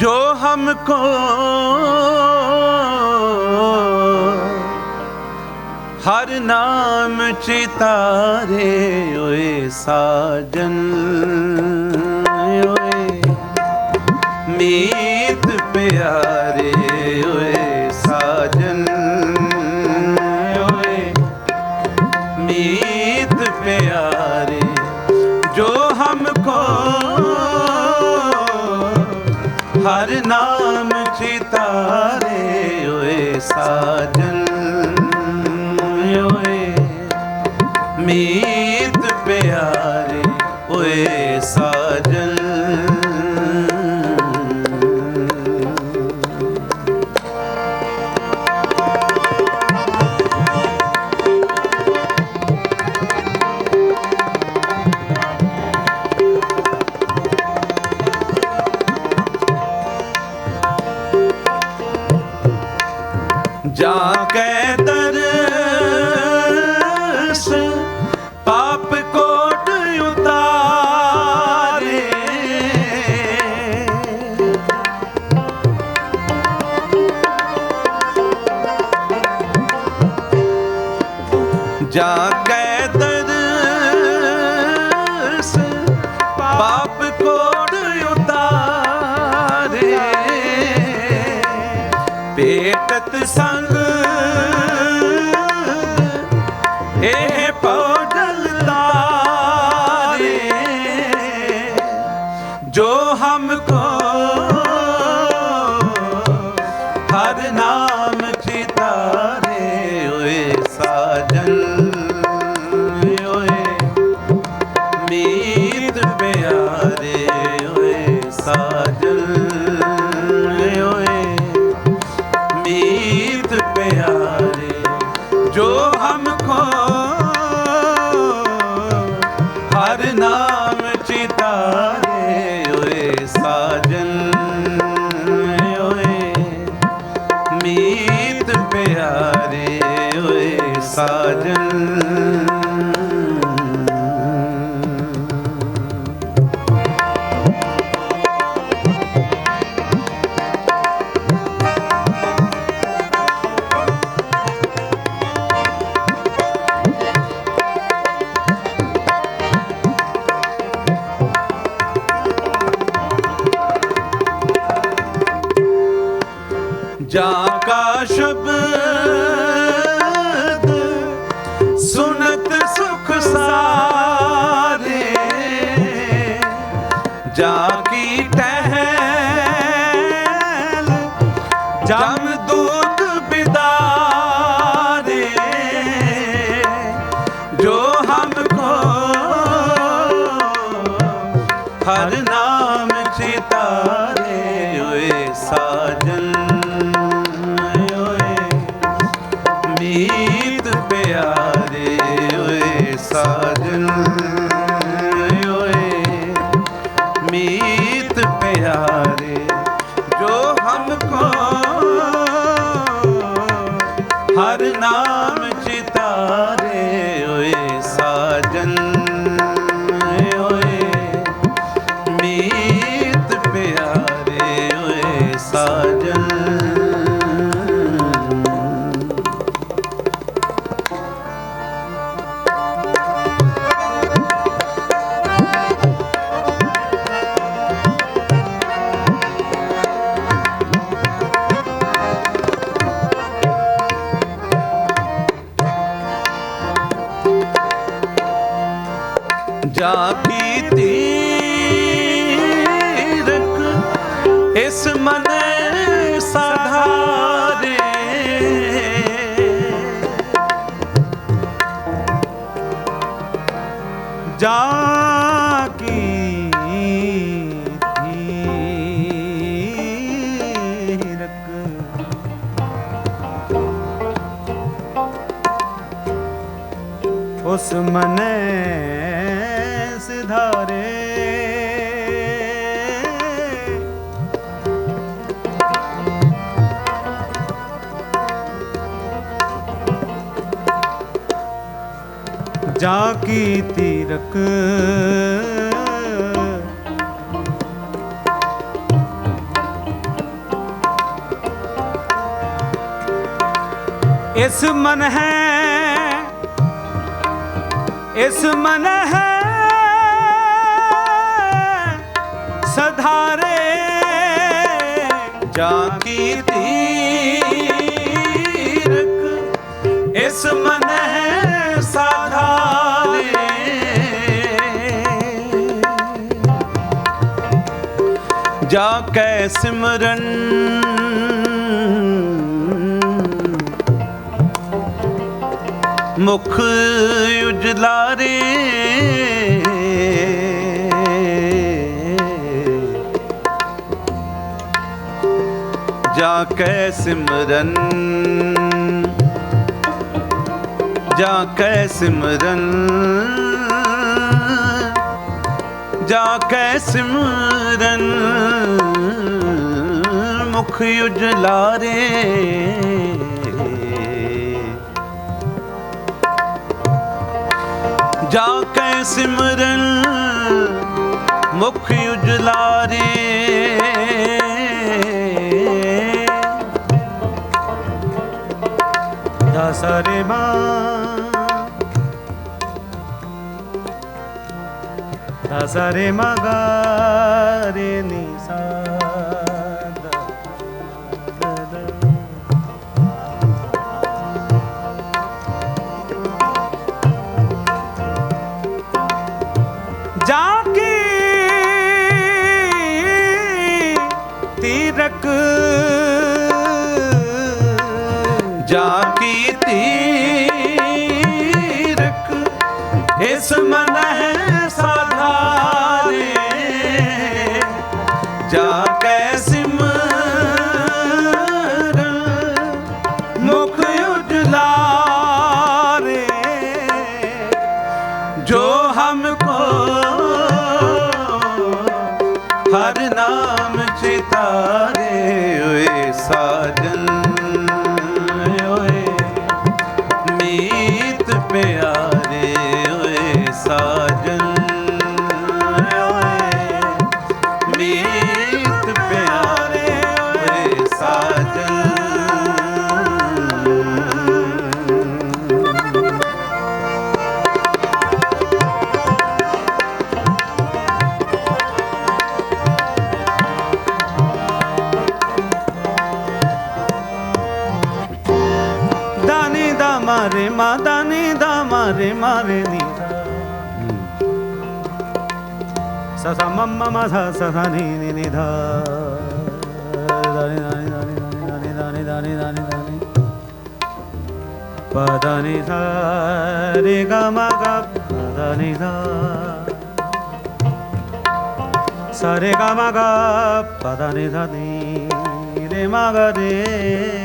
जो हमको हर नाम चितारे ओए साजन ओए मीत प्यारे ਮੀਤ ਪਿਆਰੇ ਓਏ ਸਾਜਨ। ਜਾ ਜਾਗੈ ਦਰਸ ਪਾਪ ਕੋੜ ਉਤਾਰੇ। ਪੇਟਤ ਸੰਗ ਇਹ ਹਰ ਨਾਮ ਜਾ ਕਾ Krishna ਜਾਪੀ ਤੀਰਕ ਇਸ ਮਨ ਸਾਧਾਰੇ। ਜਾ मने सिधारे। जाकी तीरक। इस मन है ਇਸ ਮਨ ਹੈ ਸਧਾਰੇ ਜਾ ਕੀ ਤੀਰਕ ਇਸ ਮਨ ਹੈ ਸਾਧਾਰੇ। ਜਾ ਕੈ ਸਿਮਰਨ ਮੁਖ ਉਜਲਾਰੇ ਜਾ ਕੈ ਸਿਮਰਨ ਜਾ ਕੈ ਸਿਮਰਨ ਜਾ ਕੈ ਸਿਮਰਨ ਮੁਖ ਉਜਲਾਰੇ ਜਾ ਕੈ ਸਿਮਰਨ ਮੁਖ ਉਜਲਾਰੇ ਦਸਰੇ ਮਾ। ਦਸਰੇ ਮਗਾ ਰੇ ਨੀ। ਜਾ ਕੀ ਤੀਰਕ, ਇਸ ਮਨ ਸਾਧਾਰੇ। ਜਾ ਕੈ ਸਿਮਰ ਮੁਖ ਉਜਲਾਰੇ। ਜੋ ਹਮ ਕੋ ਹਰ ਨਾਮ ਚਿਤਾਰ ਦਾ ਮਾਰੇ ਮਾ ਦਾਨੀ ਦਾ ਮਾਰੇ ਮਾਰੇ ਨੀ ਸਾ ਸਾ ਮਮ ਮ ਸਾ ਸਾ ਸਾ ਨੀ ਨੀ ਨੀ ਧਾ ਦਾਨੀ ਦਾਨੀ ਦਾਨੀ ਦਾਨੀ ਦਾਨੀ ਦਾਨੀ ਦਾਨੀ ਦਾਨੀ ਪਾ ਦਾਨੀ ਸਾ ਰੇ ਗਾ ਮਾ ਗਾ ਪਾ ਦਾਨੀ ਸਾ ਸਾ ਰੇ ਗਾ ਮਾ ਗਾ ਪਾ ਦਾਨੀ ਸਾ ਨੀ ਰੇ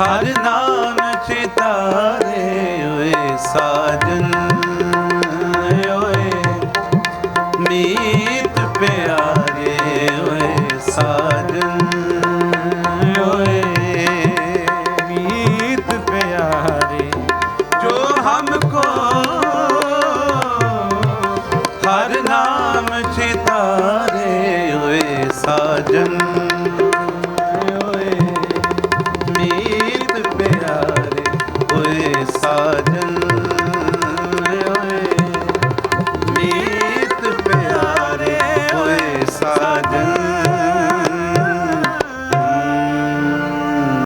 ਹਰ ਨਾਮ ਚਿਤਾਰੇ ਓਏ ਸਾਜਨ ਓਏ ਮੀਤ ਪਿਆਰੇ ਓਏ ਸਾਜਨ। রাজ